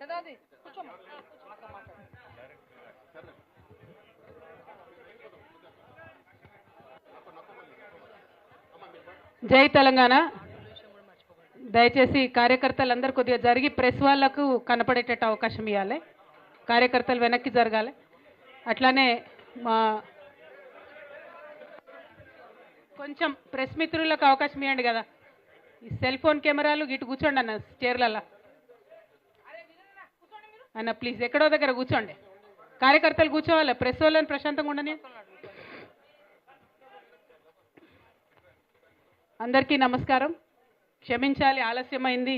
చదవది కూర్చోమ్మా జై తెలంగాణ దయచేసి కార్యకర్తలందరూ కొద్దిగా జరిగి ప్రెస్ వాళ్ళకు కనపడేటట్టు అవకాశం ఇవ్వాలి. కార్యకర్తలు వెనక్కి జరగాలి. అట్లానే మా కొంచెం ప్రెస్ మిత్రులకు అవకాశం ఇవ్వండి కదా. ఈ సెల్ ఫోన్ కెమెరాలు ఇటు కూర్చోండి అన్న చీరలలో అన్న ప్లీజ్ ఎక్కడో దగ్గర కూర్చోండి. కార్యకర్తలు కూర్చోవాలి ప్రెస్ వాళ్ళని ప్రశాంతంగా ఉండని. అందరికీ నమస్కారం. క్షమించాలి ఆలస్యమైంది.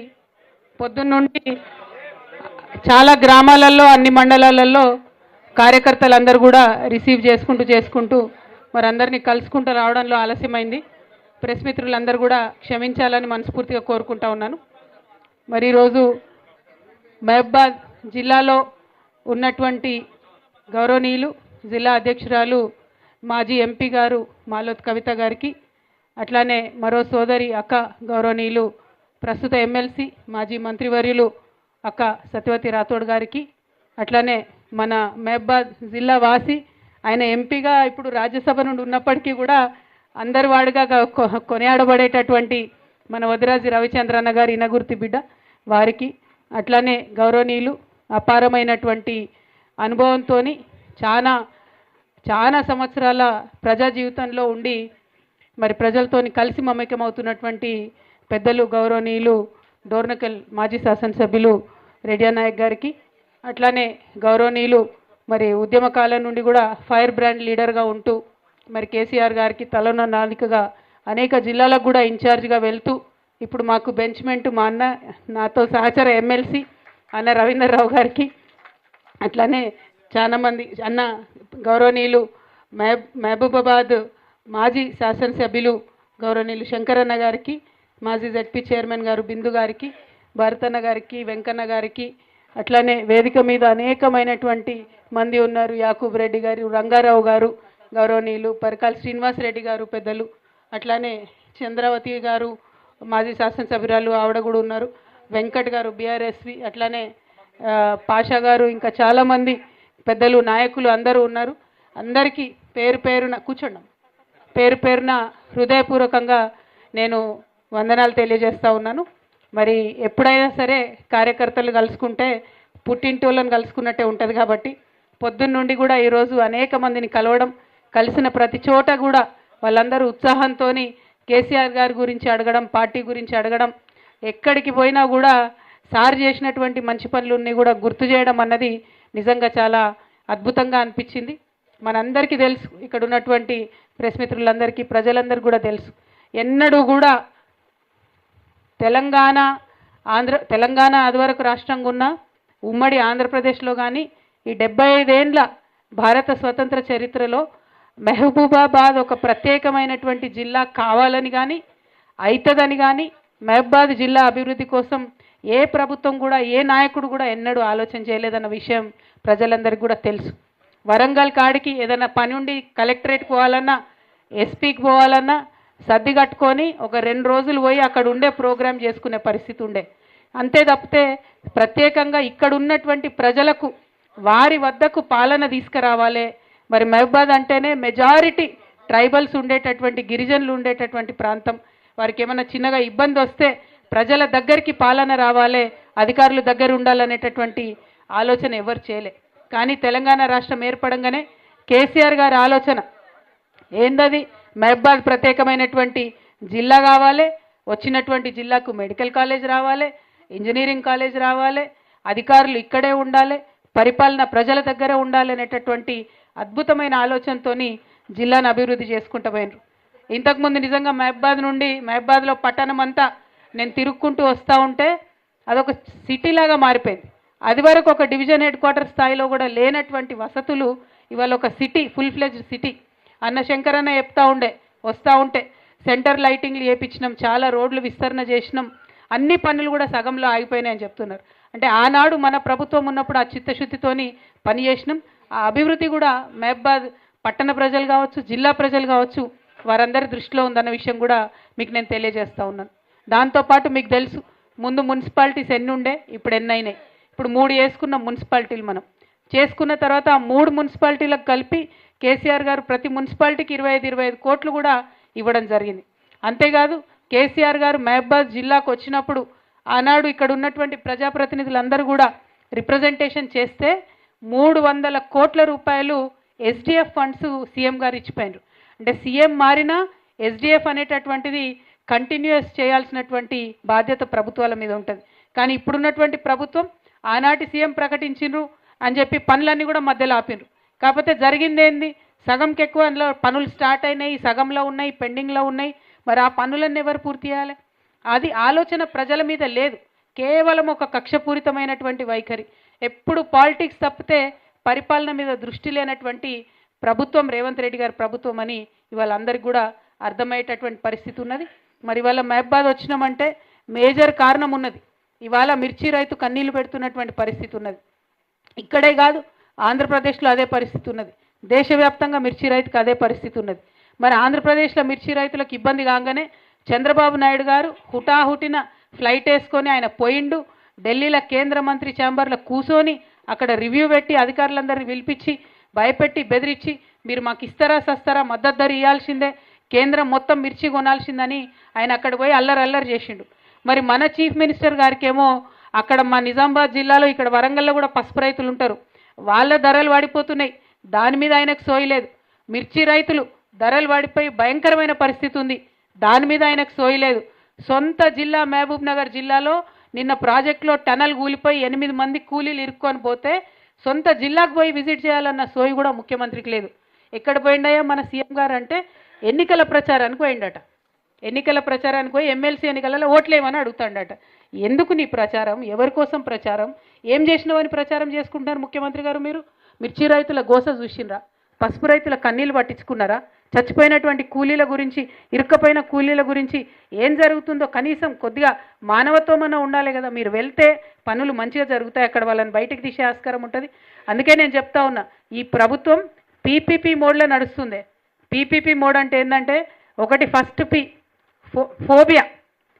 పొద్దున్నుండి చాలా గ్రామాలలో అన్ని మండలాలలో కార్యకర్తలందరూ కూడా రిసీవ్ చేసుకుంటూ చేసుకుంటూ మరి అందరినీ కలుసుకుంటూ రావడంలో ఆలస్యమైంది. ప్రెస్ మిత్రులందరూ కూడా క్షమించాలని మనస్ఫూర్తిగా కోరుకుంటా ఉన్నాను. మరి ఈరోజు మహబాద్ జిల్లాలో ఉన్నటువంటి గౌరవనీయులు జిల్లా అధ్యక్షురాలు మాజీ ఎంపీ గారు మాలోత్ కవిత గారికి అట్లానే మరో సోదరి అక్క గౌరవనీయులు ప్రస్తుత ఎమ్మెల్సీ మాజీ మంత్రివర్యులు అక్క సత్యవతి రాథోడ్ గారికి అట్లానే మన మహబాద్ జిల్లా వాసి ఆయన ఎంపీగా ఇప్పుడు రాజ్యసభ నుండి ఉన్నప్పటికీ కూడా అందరి వాడిగా కొనియాడబడేటటువంటి మన వదిరాజు రవిచంద్రన్న గారి ఇనగుర్తి బిడ్డ వారికి అట్లానే గౌరవనీయులు అపారమైనటువంటి అనుభవంతో చాలా చాలా సంవత్సరాల ప్రజా జీవితంలో ఉండి మరి ప్రజలతోని కలిసి మమేకమవుతున్నటువంటి పెద్దలు గౌరవనీయులు డోర్నకల్ మాజీ శాసనసభ్యులు రెడ్డియా నాయక్ గారికి అట్లానే గౌరవనీయులు మరి ఉద్యమ కాలం నుండి కూడా ఫైర్ బ్రాండ్ లీడర్గా ఉంటూ మరి కేసీఆర్ గారికి తలన నాలికగా అనేక జిల్లాలకు కూడా ఇన్ఛార్జ్గా వెళ్తూ ఇప్పుడు మాకు బెంచ్మెంట్ మా అన్న నాతో సహచర ఎమ్మెల్సీ అన్న రవీంద్రరావు గారికి అట్లానే చాలామంది అన్న గౌరవనీయులు మహబ్ మహబూబాబాద్ మాజీ శాసనసభ్యులు గౌరవనీయులు శంకరన్న గారికి మాజీ జడ్పీ చైర్మన్ గారు బిందు గారికి భరతన్న గారికి వెంకన్న గారికి అట్లానే వేదిక మీద అనేకమైనటువంటి మంది ఉన్నారు. యాకూబ్ రెడ్డి గారు రంగారావు గారు గౌరవనీయులు పరికాల శ్రీనివాస్ రెడ్డి గారు పెద్దలు అట్లానే చంద్రవతి గారు మాజీ శాసనసభ్యురాలు ఆవిడ కూడా ఉన్నారు వెంకట్ గారు బీఆర్ఎస్వి అట్లానే పాషా గారు ఇంకా చాలామంది పెద్దలు నాయకులు అందరూ ఉన్నారు. అందరికీ పేరు పేరున కూర్చోండి పేరు పేరున హృదయపూర్వకంగా నేను వందనాలు తెలియజేస్తూ ఉన్నాను. మరి ఎప్పుడైనా సరే కార్యకర్తలు కలుసుకుంటే పుట్టింటోళ్ళని కలుసుకున్నట్టే ఉంటుంది కాబట్టి పొద్దున్న నుండి కూడా ఈరోజు అనేక మందిని కలవడం కలిసిన ప్రతి చోట కూడా వాళ్ళందరూ ఉత్సాహంతో కేసీఆర్ గారి గురించి అడగడం పార్టీ గురించి అడగడం ఎక్కడికి పోయినా కూడా సార్ చేసినటువంటి మంచి పనులన్నీ కూడా గుర్తు చేయడం అన్నది నిజంగా చాలా అద్భుతంగా అనిపించింది. మనందరికీ తెలుసు ఇక్కడ ఉన్నటువంటి ప్రెస్ మిత్రులందరికీ ప్రజలందరికీ కూడా తెలుసు. ఎన్నడూ కూడా తెలంగాణ ఆంధ్ర తెలంగాణ ఆదివరకు రాష్ట్రంగా ఉన్న ఉమ్మడి ఆంధ్రప్రదేశ్లో కానీ ఈ డెబ్బై ఐదేండ్ల భారత స్వతంత్ర చరిత్రలో మెహబూబాబాద్ ఒక ప్రత్యేకమైనటువంటి జిల్లా కావాలని కానీ అవుతుందని కానీ మహబాద్ జిల్లా అభివృద్ధి కోసం ఏ ప్రభుత్వం కూడా ఏ నాయకుడు కూడా ఎన్నడూ ఆలోచన చేయలేదన్న విషయం ప్రజలందరికీ కూడా తెలుసు. వరంగల్ కాడికి ఏదైనా పని ఉండి కలెక్టరేట్ పోవాలన్నా ఎస్పీకి పోవాలన్నా సర్ది కట్టుకొని ఒక రెండు రోజులు పోయి అక్కడ ఉండే ప్రోగ్రాం చేసుకునే పరిస్థితి ఉండే. అంతే తప్పితే ప్రత్యేకంగా ఇక్కడ ఉన్నటువంటి ప్రజలకు వారి వద్దకు పాలన తీసుకురావాలి మరి మహబాద్ అంటేనే మెజారిటీ ట్రైబల్స్ ఉండేటటువంటి గిరిజనులు ఉండేటటువంటి ప్రాంతం. వారికి ఏమైనా చిన్నగా ఇబ్బంది వస్తే ప్రజల దగ్గరికి పాలన రావాలి అధికారులు దగ్గర ఉండాలనేటటువంటి ఆలోచన ఎవరు చేయలే. కానీ తెలంగాణ రాష్ట్రం ఏర్పడంగానే కేసీఆర్ గారి ఆలోచన ఏందది? మహబాద్ ప్రత్యేకమైనటువంటి జిల్లా కావాలి వచ్చినటువంటి జిల్లాకు మెడికల్ కాలేజ్ రావాలి ఇంజనీరింగ్ కాలేజ్ రావాలి అధికారులు ఇక్కడే ఉండాలి పరిపాలన ప్రజల దగ్గర ఉండాలి అనేటటువంటి అద్భుతమైన ఆలోచనతో జిల్లాను అభివృద్ధి చేసుకుంటూ పోయినరు. ఇంతకుముందు నిజంగా మహబాద్ నుండి మహబాద్లో పట్టణం అంతా నేను తిరుక్కుంటూ వస్తూ ఉంటే అదొక సిటీ లాగా మారిపోయింది. అది వరకు ఒక డివిజన్ హెడ్ క్వార్టర్ స్థాయిలో కూడా లేనటువంటి వసతులు ఇవాళ ఒక సిటీ ఫుల్ ఫ్లెజ్డ్ సిటీ. అన్న శంకరన్న చెప్తా ఉండే వస్తూ ఉంటే సెంటర్ లైటింగ్లు వేపించినాం చాలా రోడ్లు విస్తరణ చేసినాం అన్ని పనులు కూడా సగంలో ఆగిపోయినాయని చెప్తున్నారు. అంటే ఆనాడు మన ప్రభుత్వం ఉన్నప్పుడు ఆ చిత్తశుద్ధితోని పని చేసినాం ఆ అభివృద్ధి కూడా మహబాద్ పట్టణ ప్రజలు కావచ్చు జిల్లా ప్రజలు కావచ్చు వారందరి దృష్టిలో ఉందన్న విషయం కూడా మీకు నేను తెలియజేస్తా ఉన్నాను. దాంతోపాటు మీకు తెలుసు ముందు మున్సిపాలిటీస్ ఎన్ని ఉండే ఇప్పుడు ఎన్ని అయినాయి. ఇప్పుడు మూడు వేసుకున్న మున్సిపాలిటీలు మనం. చేసుకున్న తర్వాత ఆ మూడు మున్సిపాలిటీలకు కలిపి కేసీఆర్ గారు ప్రతి మున్సిపాలిటీకి ఇరవై ఐదు ఇరవై ఐదు కోట్లు కూడా ఇవ్వడం జరిగింది. అంతేకాదు కేసీఆర్ గారు మహబాద్ జిల్లాకు వచ్చినప్పుడు ఆనాడు ఇక్కడ ఉన్నటువంటి ప్రజాప్రతినిధులందరూ కూడా రిప్రజెంటేషన్ చేస్తే మూడు వందల కోట్ల రూపాయలు ఎస్డిఎఫ్ ఫండ్స్ సీఎం గారు ఇచ్చిపోయినారు. అంటే సీఎం మారినా ఎస్డిఎఫ్ అనేటటువంటిది కంటిన్యూస్ చేయాల్సినటువంటి బాధ్యత ప్రభుత్వాల మీద ఉంటుంది. కానీ ఇప్పుడున్నటువంటి ప్రభుత్వం ఆనాటి సీఎం ప్రకటించిండ్రు అని చెప్పి పనులన్నీ కూడా మధ్యలో ఆపిండ్రు కాకపోతే జరిగింది ఏంది సగంకి ఎక్కువ పనులు స్టార్ట్ అయినాయి సగంలో ఉన్నాయి పెండింగ్లో ఉన్నాయి. మరి ఆ పనులన్నీ ఎవరు పూర్తి చేయాలి? అది ఆలోచన ప్రజల మీద లేదు. కేవలం ఒక కక్షపూరితమైనటువంటి వైఖరి. ఎప్పుడు పాలిటిక్స్ తప్పితే పరిపాలన మీద దృష్టి లేనటువంటి ప్రభుత్వం రేవంత్ రెడ్డి గారి ప్రభుత్వం అని ఇవాళ అందరికి కూడా అర్థమయ్యేటటువంటి పరిస్థితి ఉన్నది. మరి ఇవాళ మహబాద్ వచ్చినామంటే మేజర్ కారణం ఉన్నది. ఇవాళ మిర్చి రైతు కన్నీళ్ళు పెడుతున్నటువంటి పరిస్థితి ఉన్నది. ఇక్కడే కాదు ఆంధ్రప్రదేశ్లో అదే పరిస్థితి ఉన్నది. దేశవ్యాప్తంగా మిర్చి రైతుకు అదే పరిస్థితి ఉన్నది. మరి ఆంధ్రప్రదేశ్లో మిర్చి రైతులకు ఇబ్బంది కాగానే చంద్రబాబు నాయుడు గారు హుటాహుటిన ఫ్లైట్ వేసుకొని ఆయన పోయిండు. ఢిల్లీలో కేంద్ర మంత్రి ఛాంబర్లో కూర్చొని అక్కడ రివ్యూ పెట్టి అధికారులందరినీ పిలిపించి భయపెట్టి బెదిరించి మీరు మాకు ఇస్తారా సస్తారా మద్దతు ధర ఇవ్వాల్సిందే కేంద్రం మొత్తం మిర్చి కొనాల్సిందని ఆయన అక్కడ పోయి అల్లరి అల్లరి చేసిండు. మరి మన చీఫ్ మినిస్టర్ గారికేమో అక్కడ మా నిజామాబాద్ జిల్లాలో ఇక్కడ వరంగల్లో కూడా పసుపు రైతులు ఉంటారు. వాళ్ళ ధరలు వాడిపోతున్నాయి. దాని మీద ఆయనకు సోయలేదు మిర్చి రైతులు ధరలు వాడిపోయి భయంకరమైన పరిస్థితి ఉంది. దాని మీద ఆయనకు సోయలేదు సొంత జిల్లా మహబూబ్ నగర్ జిల్లాలో నిన్న ప్రాజెక్టులో టనల్ కూలిపోయి ఎనిమిది మంది కూలీలు ఇరుక్కొని పోతే సొంత జిల్లాకు పోయి విజిట్ చేయాలన్న సోయి కూడా ముఖ్యమంత్రికి లేదు. ఎక్కడ పోయిండయా మన సీఎం గారు అంటే ఎన్నికల ప్రచారానికి పోయిండట. ఎన్నికల ప్రచారానికి పోయి ఎమ్మెల్సీ ఎన్నికలలో ఓట్లేమని అడుగుతాడట. ఎందుకు నీ ప్రచారం? ఎవరి కోసం ప్రచారం? ఏం చేసినావని ప్రచారం చేసుకుంటున్నారు ముఖ్యమంత్రి గారు మీరు? మిర్చి రైతుల గోస చూసిండ్రా పసుపు రైతుల కన్నీళ్ళు పట్టించుకున్నారా? చచ్చిపోయినటువంటి కూలీల గురించి ఇరుక్కపోయిన కూలీల గురించి ఏం జరుగుతుందో కనీసం కొద్దిగా మానవత్వమన్నా ఉండాలి కదా. మీరు వెళ్తే పనులు మంచిగా జరుగుతాయి అక్కడ వాళ్ళని బయటకు తీసే ఆస్కారం ఉంటుంది. అందుకే నేను చెప్తా ఉన్నా ఈ ప్రభుత్వం పీపీపీ మోడ్లో నడుస్తుంది. పీపీపీ మోడ్ అంటే ఏంటంటే ఒకటి ఫస్ట్ పి ఫో ఫోబియా.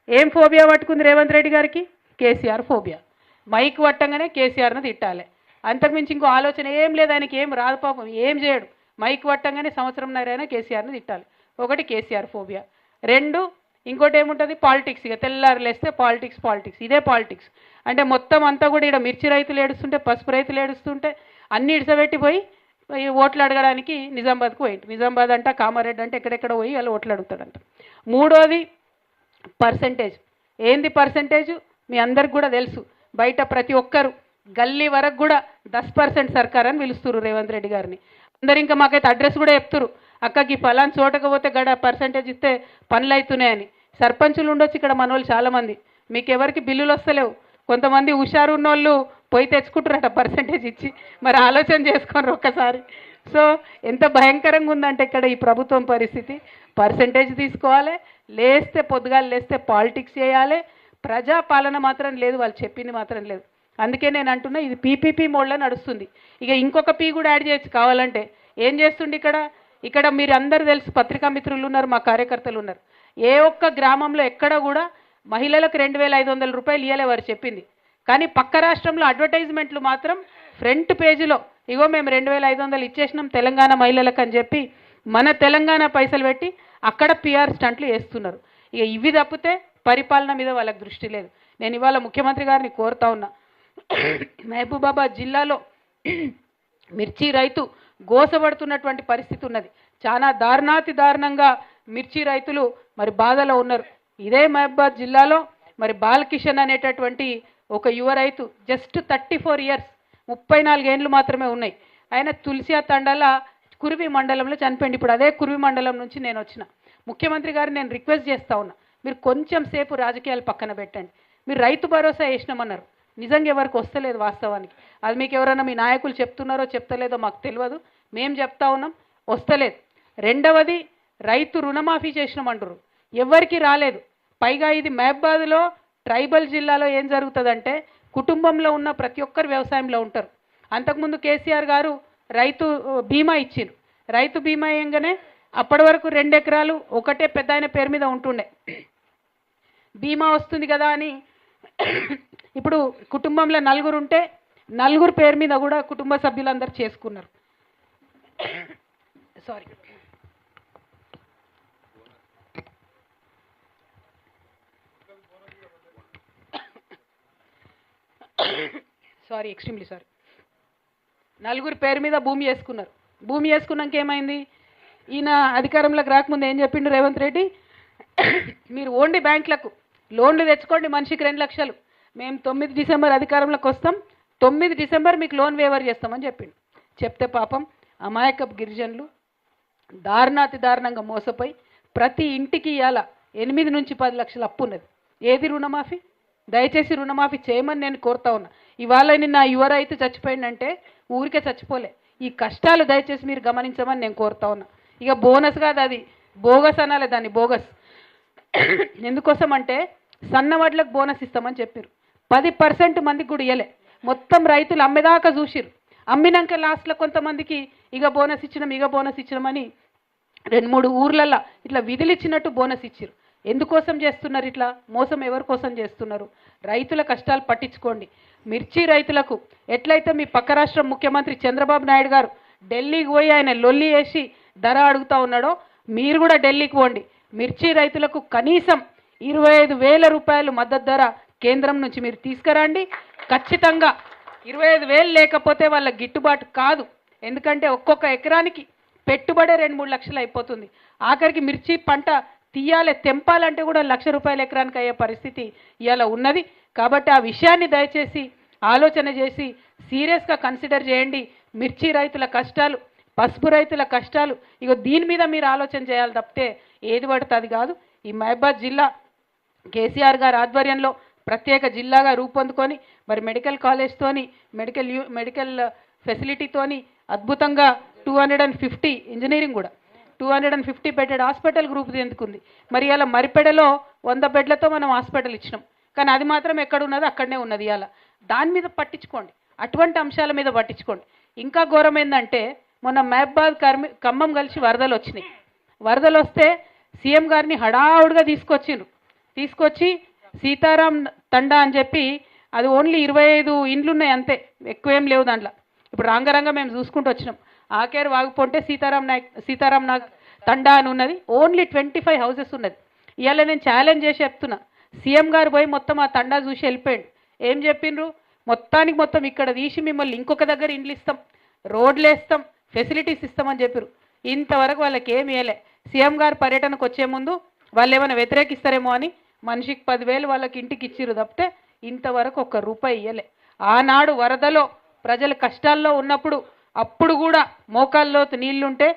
ఏం ఫోబియా పట్టుకుంది రేవంత్ రెడ్డి గారికి? కేసీఆర్ ఫోబియా. మైక్ పట్టంగానే కేసీఆర్ను తిట్టాలి. అంతకుమించి ఇంకో ఆలోచన ఏం లేదు ఆయనకి ఏం రాదు పాపం ఏం చేయడు. మైక్ పట్టంగానే సంవత్సరం నరైనా కేసీఆర్ని తిట్టాలి. ఒకటి కేసీఆర్ ఫోబియా. రెండు ఇంకోటి ఏముంటుంది? పాలిటిక్స్. ఇక తెల్లారు లేస్తే పాలిటిక్స్ పాలిటిక్స్. ఇదే పాలిటిక్స్. అంటే మొత్తం అంతా కూడా ఇక్కడ మిర్చి రైతులు ఏడుస్తుంటే పసుపు రైతులు ఏడుస్తుంటే అన్ని ఇడిసబెట్టిపోయి ఓట్లు అడగడానికి నిజామాబాద్కు పోయింది నిజామాబాద్ అంట కామారెడ్డి అంటే ఎక్కడెక్కడ పోయి వాళ్ళు ఓట్లు అడుగుతాడంట. మూడోది పర్సంటేజ్. ఏంది పర్సంటేజ్? మీ అందరికి కూడా తెలుసు. బయట ప్రతి ఒక్కరు గల్లీ వరకు కూడా దస్ పర్సెంట్ సర్కార్ అని పిలుస్తున్నారు రేవంత్ రెడ్డి గారిని. అందరు ఇంకా మాకైతే అడ్రస్ కూడా చెప్తురు అక్కకి ఫలాన్ చోటకు పోతే గడ పర్సంటేజ్ ఇస్తే పనులు అవుతున్నాయని సర్పంచులు ఉండొచ్చు ఇక్కడ మన వాళ్ళు చాలామంది. మీకు ఎవరికి బిల్లులు వస్తలేవు. కొంతమంది హుషారు ఉన్నోళ్ళు పోయి తెచ్చుకుంటారట పర్సంటేజ్ ఇచ్చి. మరి ఆలోచన చేసుకోరు ఒక్కసారి. సో ఎంత భయంకరంగా ఉందంటే ఇక్కడ ఈ ప్రభుత్వం పరిస్థితి. పర్సంటేజ్ తీసుకోవాలి లేస్తే పొద్దుగాలు లేస్తే పాలిటిక్స్ చేయాలి. ప్రజాపాలన మాత్రం లేదు వాళ్ళు చెప్పింది మాత్రం లేదు. అందుకే నేను అంటున్నా ఇది పీపీపీ మోడ్లో నడుస్తుంది. ఇక ఇంకొక పీ కూడా యాడ్ చేయొచ్చు కావాలంటే. ఏం చేస్తుండే ఇక్కడ? ఇక్కడ మీరు అందరు తెలుసు పత్రికా మిత్రులు ఉన్నారు మా కార్యకర్తలు ఉన్నారు ఏ ఒక్క గ్రామంలో ఎక్కడ కూడా మహిళలకు రెండు వేల ఐదు వందల రూపాయలు ఇవ్వలే వారు చెప్పింది. కానీ పక్క రాష్ట్రంలో అడ్వర్టైజ్మెంట్లు మాత్రం ఫ్రంట్ పేజీలో ఇగో మేము రెండు వేల ఐదు వందలు ఇచ్చేసినాం తెలంగాణ మహిళలకు అని చెప్పి మన తెలంగాణ పైసలు పెట్టి అక్కడ పిఆర్ స్టంట్లు వేస్తున్నారు. ఇక ఇవి తప్పితే పరిపాలన మీద వాళ్ళకి దృష్టి లేదు. నేను ఇవాళ ముఖ్యమంత్రి గారిని కోరుతా ఉన్నా. మహబూబాబాద్ జిల్లాలో మిర్చి రైతు గోసబడుతున్నటువంటి పరిస్థితి ఉన్నది. చాలా దారుణాతి దారుణంగా మిర్చి రైతులు మరి బాధలో ఉన్నారు. ఇదే మహబాద్ జిల్లాలో మరి బాలకిషన్ అనేటటువంటి ఒక యువ రైతు జస్ట్ థర్టీ ఫోర్ ఇయర్స్ ముప్పై నాలుగేండ్లు మాత్రమే ఉన్నాయి. ఆయన తులసియా తండాల కురివి మండలంలో చనిపోయింది ఇప్పుడు అదే కురివి మండలం నుంచి నేను వచ్చిన. ముఖ్యమంత్రి గారు నేను రిక్వెస్ట్ చేస్తా ఉన్నా. మీరు కొంచెం సేపు రాజకీయాలు పక్కన పెట్టండి. మీరు రైతు భరోసా వేసినామన్నారు. నిజంగా ఎవరికి వస్తలేదు వాస్తవానికి. అది మీకు ఎవరైనా మీ నాయకులు చెప్తున్నారో చెప్తలేదో మాకు తెలియదు. మేము చెప్తా ఉన్నాం వస్తలేదు. రెండవది రైతు రుణమాఫీ చేసినామంటారు ఎవరికి రాలేదు. పైగా ఇది మహబాద్లో ట్రైబల్ జిల్లాలో ఏం జరుగుతుందంటే కుటుంబంలో ఉన్న ప్రతి ఒక్కరు వ్యవసాయంలో ఉంటారు. అంతకుముందు కేసీఆర్ గారు రైతు బీమా ఇచ్చిండ్రు రైతు బీమా ఏంగానే అప్పటి వరకు రెండు ఎకరాలు ఒకటే పెద్ద ఆయన పేరు మీద ఉంటుండే. బీమా వస్తుంది కదా అని ఇప్పుడు కుటుంబంలో నలుగురు ఉంటే నలుగురు పేరు మీద కూడా కుటుంబ సభ్యులందరూ చేసుకున్నారు. సారీ సారీ ఎక్స్ట్రీమ్లీ సారీ నలుగురు పేరు మీద భూమి వేసుకున్నారు. భూమి వేసుకున్నాక ఏమైంది? ఈయన అధికారంలోకి రాకముందు ఏం చెప్పిండు రేవంత్ రెడ్డి? మీరు ఓన్లీ బ్యాంకులకు లోన్లు తెచ్చుకోండి మనిషికి రెండు లక్షలు. మేము తొమ్మిది డిసెంబర్ అధికారంలోకి వస్తాం. తొమ్మిది డిసెంబర్ మీకు లోన్ వేవర్ చేస్తామని చెప్పిండు. చెప్తే పాపం అమాయకపు గిరిజనులు దారుణాతి దారుణంగా మోసపోయి ప్రతి ఇంటికి ఇవాళ ఎనిమిది నుంచి పది లక్షల అప్పు ఉన్నది. ఏది రుణమాఫీ? దయచేసి రుణమాఫీ చేయమని నేను కోరుతా ఉన్నా. ఇవాళ నిన్న యువ రైతు చచ్చిపోయిందంటే ఊరికే చచ్చిపోలే. ఈ కష్టాలు దయచేసి మీరు గమనించమని నేను కోరుతా ఉన్నా. ఇక బోనస్ కాదు అది. బోగస్ అనాలి దాన్ని బోగస్. ఎందుకోసం అంటే సన్న వడ్లకు బోనస్ ఇస్తామని చెప్పారు పది పర్సెంట్ మందికి కూడా ఇవ్వలే మొత్తం రైతులు అమ్మేదాకా చూసిరు అమ్మినాక లాస్ట్లో కొంతమందికి ఇక బోనస్ ఇచ్చినాం ఇక బోనస్ ఇచ్చినామని రెండు మూడు ఊర్లల్లో ఇట్లా విధులిచ్చినట్టు బోనస్ ఇచ్చారు ఎందుకోసం చేస్తున్నారు ఇట్లా? మోసం ఎవరి కోసం చేస్తున్నారు? రైతుల కష్టాలు పట్టించుకోండి. మిర్చి రైతులకు ఎట్లయితే మీ పక్క రాష్ట్రం ముఖ్యమంత్రి చంద్రబాబు నాయుడు గారు ఢిల్లీకి పోయి ఆయన లొల్లి వేసి ధర అడుగుతా ఉన్నాడో మీరు కూడా ఢిల్లీకి పోండి. మిర్చి రైతులకు కనీసం ఇరవై ఐదు వేల రూపాయలు మద్దతు ధర కేంద్రం నుంచి మీరు తీసుకురండి. ఖచ్చితంగా ఇరవై ఐదు వేలు లేకపోతే వాళ్ళ గిట్టుబాటు కాదు. ఎందుకంటే ఒక్కొక్క ఎకరానికి పెట్టుబడే రెండు మూడు లక్షలు అయిపోతుంది. ఆఖరికి మిర్చి పంట తీయాలి తెంపాలంటే కూడా లక్ష రూపాయల ఎకరానికి అయ్యే పరిస్థితి ఇవాళ ఉన్నది. కాబట్టి ఆ విషయాన్ని దయచేసి ఆలోచన చేసి సీరియస్గా కన్సిడర్ చేయండి. మిర్చి రైతుల కష్టాలు పసుపు రైతుల కష్టాలు ఇగో దీని మీద మీరు ఆలోచన చేయాలి తప్పితే ఏది పడుతుంది కాదు. ఈ మహబాద్ జిల్లా కేసీఆర్ గారి ఆధ్వర్యంలో ప్రత్యేక జిల్లాగా రూపొందుకొని మరి మెడికల్ కాలేజ్తోని మెడికల్ యూ మెడికల్ ఫెసిలిటీతోని అద్భుతంగా two hundred and fifty engineering కూడా two hundred and fifty bedded hospital group ఎందుకుంది. మరి ఇలా మరిపెడలో వంద బెడ్లతో మనం హాస్పిటల్ ఇచ్చినాం. కానీ అది మాత్రం ఎక్కడ ఉన్నది అక్కడనే ఉన్నది ఇవాళ. దాని మీద పట్టించుకోండి. అటువంటి అంశాల మీద పట్టించుకోండి. ఇంకా ఘోరం ఏంటంటే మొన్న మహబాద్ కర్మి ఖమ్మం కలిసి వరదలు వచ్చినాయి. వరదలు వస్తే సీఎం గారిని హడావుడిగా తీసుకొచ్చిండ్రు. తీసుకొచ్చి సీతారాం తండా అని చెప్పి అది ఓన్లీ ఇరవై ఐదు ఇండ్లు ఉన్నాయి అంతే ఎక్కువేం లేవు దాంట్లో. ఇప్పుడు రంగరంగ మేము చూసుకుంటూ వచ్చినాం. ఆకేరు వాగుపోంటే సీతారాం నాయక్ సీతారాం నాగ్ తండా అని ఉన్నది. ఓన్లీ ట్వంటీ ఫైవ్ హౌసెస్ ఉన్నది. ఇవాళ నేను ఛాలెంజ్ చేసి చెప్తున్నా. సీఎం గారు పోయి మొత్తం ఆ తండా చూసి వెళ్ళిపోయాడు. ఏం చెప్పిండ్రు? మొత్తానికి మొత్తం ఇక్కడ తీసి మిమ్మల్ని ఇంకొక దగ్గర ఇండ్లు ఇస్తాం. రోడ్లు వేస్తాం. ఫెసిలిటీస్ ఇస్తామని చెప్పారు ఇంతవరకు వాళ్ళకి ఏమి ఇవ్వలే సీఎం గారు పర్యటనకు వచ్చే ముందు వాళ్ళు ఏమైనా వ్యతిరేకిస్తారేమో అని మనిషికి పదివేలు వాళ్ళకి ఇంటికి ఇచ్చిర్రు తప్పితే ఇంతవరకు ఒక్క రూపాయి ఇవ్వలే ఆనాడు వరదలో ప్రజలు కష్టాల్లో ఉన్నప్పుడు అప్పుడు కూడా మోకాల్లో నీళ్ళుంటే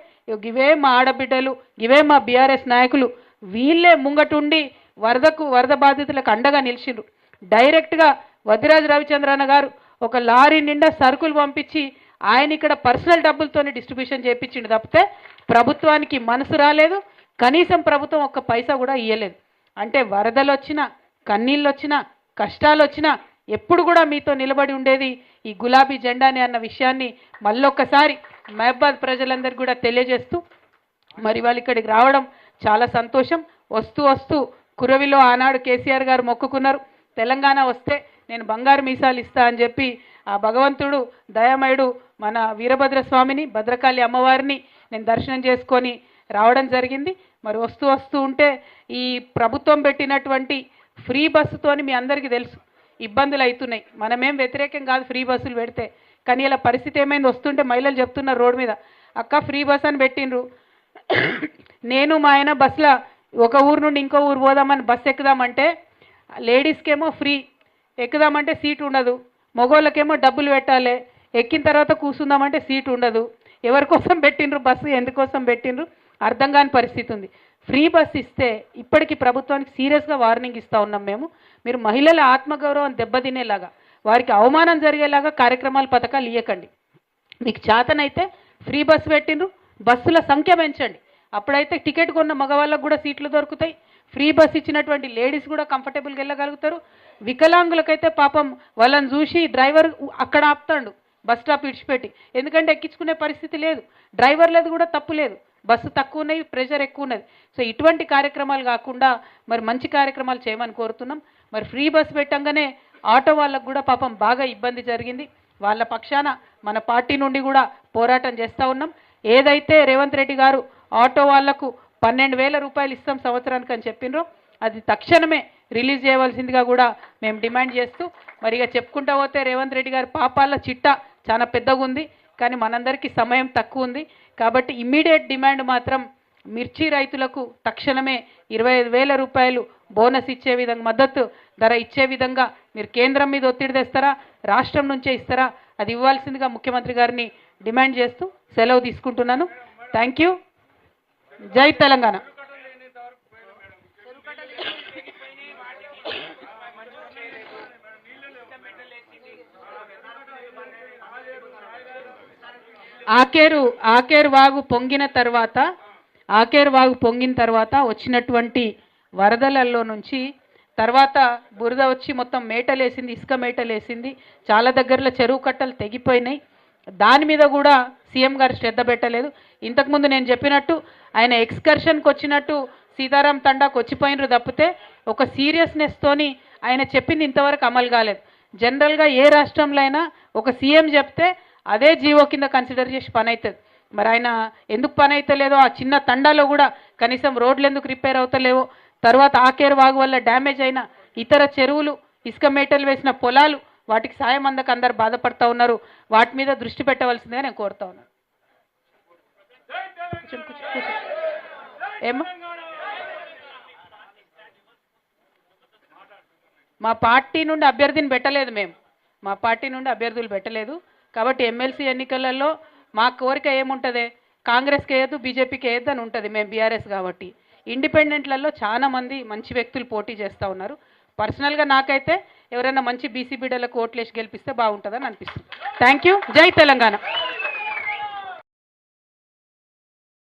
ఇవే మా ఆడబిడ్డలు ఇవే మా బీఆర్ఎస్ నాయకులు వీళ్ళే ముంగటుండి వరదకు వరద బాధితులకు అండగా నిలిచిండ్రు డైరెక్ట్గా వదిరాజు రవిచంద్రన్న గారు ఒక లారీ నిండా సరుకులు పంపించి ఆయన ఇక్కడ పర్సనల్ డబ్బులతోనే డిస్ట్రిబ్యూషన్ చేయించిండు తప్పితే ప్రభుత్వానికి మనసు రాలేదు కనీసం ప్రభుత్వం ఒక్క పైసా కూడా ఇయ్యలేదు. అంటే వరదలు వచ్చినా కన్నీళ్ళు వచ్చినా కష్టాలు వచ్చినా ఎప్పుడు కూడా మీతో నిలబడి ఉండేది ఈ గులాబీ జెండాని అన్న విషయాన్ని మళ్ళొక్కసారి మహబాద్ ప్రజలందరికీ కూడా తెలియజేస్తూ మరి వాళ్ళు ఇక్కడికి రావడం చాలా సంతోషం. వస్తూ వస్తూ కురవిలో ఆనాడు కేసీఆర్ గారు మొక్కుకున్నారు. తెలంగాణ వస్తే నేను బంగారు మీసాలు ఇస్తా అని చెప్పి ఆ భగవంతుడు దయామయుడు మన వీరభద్ర స్వామిని భద్రకాళి అమ్మవారిని నేను దర్శనం చేసుకొని రావడం జరిగింది. మరి వస్తూ వస్తూ ఉంటే ఈ ప్రభుత్వం పెట్టినటువంటి ఫ్రీ బస్సుతోని మీ అందరికీ తెలుసు. ఇబ్బందులు అవుతున్నాయి. మనమేం వ్యతిరేకం కాదు ఫ్రీ బస్సులు పెడితే. కానీ ఇలా పరిస్థితి ఏమైంది? వస్తుంటే మహిళలు చెప్తున్నారు రోడ్డు మీద. అక్క ఫ్రీ బస్ అని పెట్టిండ్రు. నేను మా ఆయన బస్సులో ఒక ఊరు నుండి ఇంకో ఊరు పోదామని బస్సు ఎక్కుదామంటే లేడీస్కేమో ఫ్రీ. ఎక్కుదామంటే సీట్ ఉండదు. మగోళ్ళకేమో డబ్బులు పెట్టాలి. ఎక్కిన తర్వాత కూర్చుందామంటే సీట్ ఉండదు. ఎవరి కోసం పెట్టిండ్రు బస్సు? ఎందుకోసం పెట్టిండ్రు? అర్థం కాని పరిస్థితి ఉంది. ఫ్రీ బస్ ఇస్తే ఇప్పటికి ప్రభుత్వానికి సీరియస్గా వార్నింగ్ ఇస్తూ ఉన్నాం మేము. మీరు మహిళల ఆత్మగౌరవం దెబ్బతినేలాగా వారికి అవమానం జరిగేలాగా కార్యక్రమాలు పథకాలు ఇవ్వకండి మీకు చేతనైతే ఫ్రీ బస్ పెట్టిండ్రు బస్సుల సంఖ్య పెంచండి. అప్పుడైతే టికెట్ కొన్న మగవాళ్ళకు కూడా సీట్లు దొరుకుతాయి. ఫ్రీ బస్ ఇచ్చినటువంటి లేడీస్ కూడా కంఫర్టబుల్గా వెళ్ళగలుగుతారు. వికలాంగులకైతే పాపం వాళ్ళని చూసి డ్రైవర్ అక్కడ ఆపుతాడు బస్ స్టాప్ ఇడిచిపెట్టి. ఎందుకంటే ఎక్కించుకునే పరిస్థితి లేదు. డ్రైవర్లది కూడా తప్పు లేదు. బస్సు తక్కువ ఉన్నాయి ప్రెషర్ ఎక్కువ ఉన్నది సో ఇటువంటి కార్యక్రమాలు కాకుండా మరి మంచి కార్యక్రమాలు చేయమని కోరుతున్నాం. మరి ఫ్రీ బస్ పెట్టంగానే ఆటో వాళ్ళకు కూడా పాపం బాగా ఇబ్బంది జరిగింది. వాళ్ళ పక్షాన మన పార్టీ నుండి కూడా పోరాటం చేస్తూ ఉన్నాం. ఏదైతే రేవంత్ రెడ్డి గారు ఆటో వాళ్ళకు పన్నెండు వేల రూపాయలు ఇస్తాం సంవత్సరానికి అని చెప్పినరో అది తక్షణమే రిలీజ్ చేయవలసిందిగా కూడా మేము డిమాండ్ చేస్తూ మరి ఇక చెప్పుకుంటా పోతే రేవంత్ రెడ్డి గారి పాపాల చిట్ట చాలా పెద్దగా ఉంది కానీ మనందరికీ సమయం తక్కువ ఉంది కాబట్టి ఇమ్మీడియట్ డిమాండ్ మాత్రం మిర్చి రైతులకు తక్షణమే ఇరవై ఐదు వేల రూపాయలు బోనస్ ఇచ్చే విధంగా మద్దతు ధర ఇచ్చే విధంగా మీరు కేంద్రం మీద ఒత్తిడి తెస్తారా రాష్ట్రం నుంచే ఇస్తారా అది ఇవ్వాల్సిందిగా ముఖ్యమంత్రి గారిని డిమాండ్ చేస్తూ సెలవు తీసుకుంటున్నాను. Thank you. జై తెలంగాణ. ఆకేరు ఆకేరు వాగు పొంగిన తర్వాత ఆకేరు వాగు పొంగిన తర్వాత వచ్చినటువంటి వరదలలో నుంచి తర్వాత బురద వచ్చి మొత్తం మేటలేసింది ఇసుక మేటలేసింది. చాలా దగ్గరలో చెరువు కట్టలు తెగిపోయినాయి. దాని మీద కూడా సీఎం గారు శ్రద్ధ పెట్టలేదు. ఇంతకుముందు నేను చెప్పినట్టు ఆయన ఎక్స్కర్షన్కి వచ్చినట్టు సీతారాం తండాకు వచ్చిపోయినరు తప్పితే ఒక సీరియస్నెస్తోని ఆయన చెప్పింది ఇంతవరకు అమలు కాలేదు. జనరల్గా ఏ రాష్ట్రంలో అయినా ఒక సీఎం చెప్తే అదే జీవో కింద కన్సిడర్ చేసి పని అవుతుంది మరి ఆయన ఎందుకు పని అవుతలేదో ఆ చిన్న తండాలో కూడా కనీసం రోడ్లు ఎందుకు రిపేర్ అవుతలేవో తర్వాత ఆకేరు వాగు వల్ల డ్యామేజ్ అయిన ఇతర చెరువులు ఇసుక మేటలు వేసిన పొలాలు వాటికి సాయం అందక అందరు బాధపడతా ఉన్నారు. వాటి మీద దృష్టి పెట్టవలసిందిగా నేను కోరుతా ఉన్నాను. కూర్చోండి, ఏమ్మా? మా పార్టీ నుండి అభ్యర్థిని పెట్టలేదు మేము. మా పార్టీ నుండి అభ్యర్థులు పెట్టలేదు. కాబట్టి ఎమ్మెల్సీ ఎన్నికలలో మా కోరిక ఏముంటుంది? కాంగ్రెస్కి వేయద్దు బీజేపీకి వేయద్దు అని ఉంటుంది మేము బీఆర్ఎస్ కాబట్టి. ఇండిపెండెంట్లలో చాలా మంది మంచి వ్యక్తులు పోటీ చేస్తూ ఉన్నారు. పర్సనల్గా నాకైతే ఎవరైనా మంచి బీసీ బిడ్డలకు ఓట్లేసి గెలిపిస్తే బాగుంటుందని అనిపిస్తుంది. Thank you. జై తెలంగాణ.